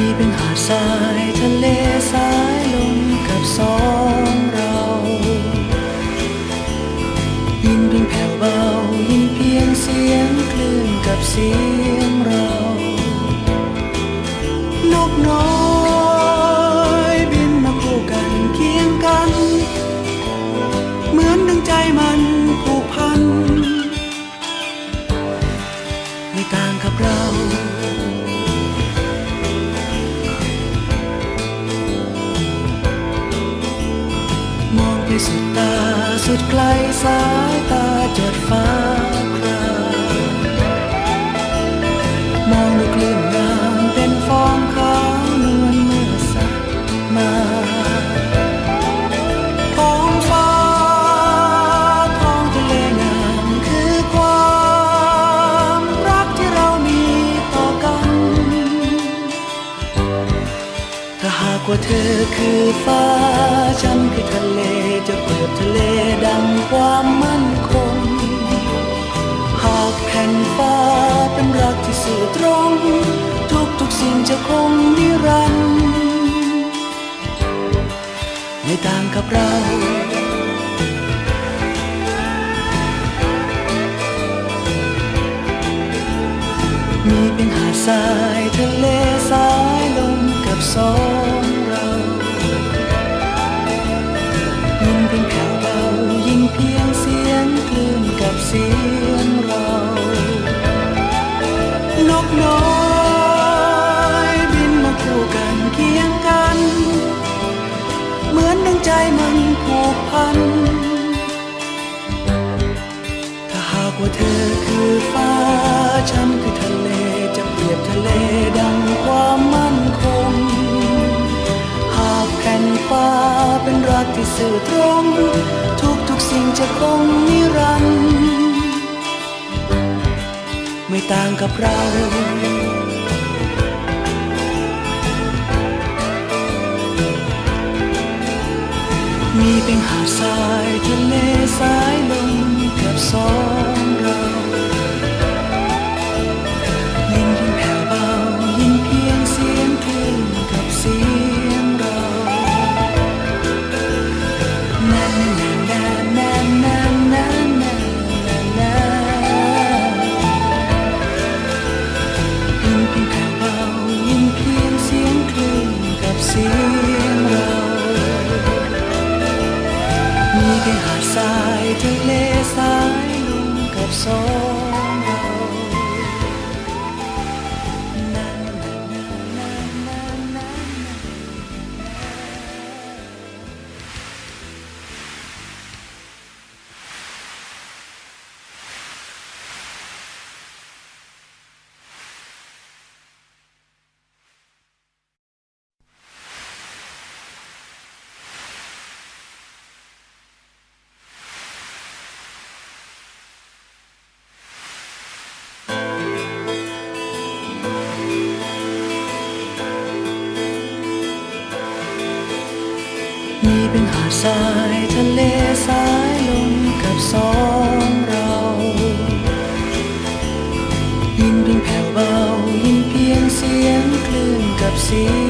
ีเป็นหาดทรายทะเลสายลมกับสองเรายินเพียงแผ่วเบายินเพียงเสียงคลื่นกับเสียงเรานกน้อยบินมาคู่กันเคียงกัน เหมือนดังใจมันผูกพันไม่ต่างกับเรา สุดตาสุดไกลสายตาจดฟ้า หากว่าเธอคือฟ้า ฉันคือทะเลจะเปรียบทะเลดังความมั่นคง หากแผ่นฟ้าเป็นรักที่สื่อตรง ทุกทุกๆสิ่งจะคงนิรันดร์ไม่ต่างกับเรามีเป็นหาดทรายทะเลสายลมกับสองากว่าเธอคือฟ้า ฉันคือทะเล จะเปรียบทะเลดังความมั่นคง หากแผ่นฟ้าเป็นรักที่สื่อตรง ทุกทุกสิ่งจะคงนิรันดร์ไม่ต่างกับเรา มีเป็นหาดทรายทะเลสายลมกับสองเรา 없어. เป็นหาดทรายทะเลสายลมกับสองเรายินเพียงแผ่วเบายินเพียงเสียงคลื่นกับเสียง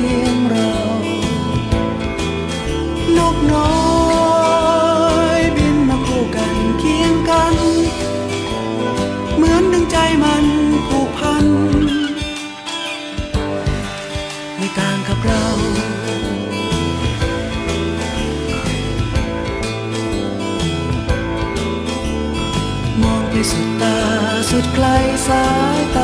สุดตาสุดไกลสายตา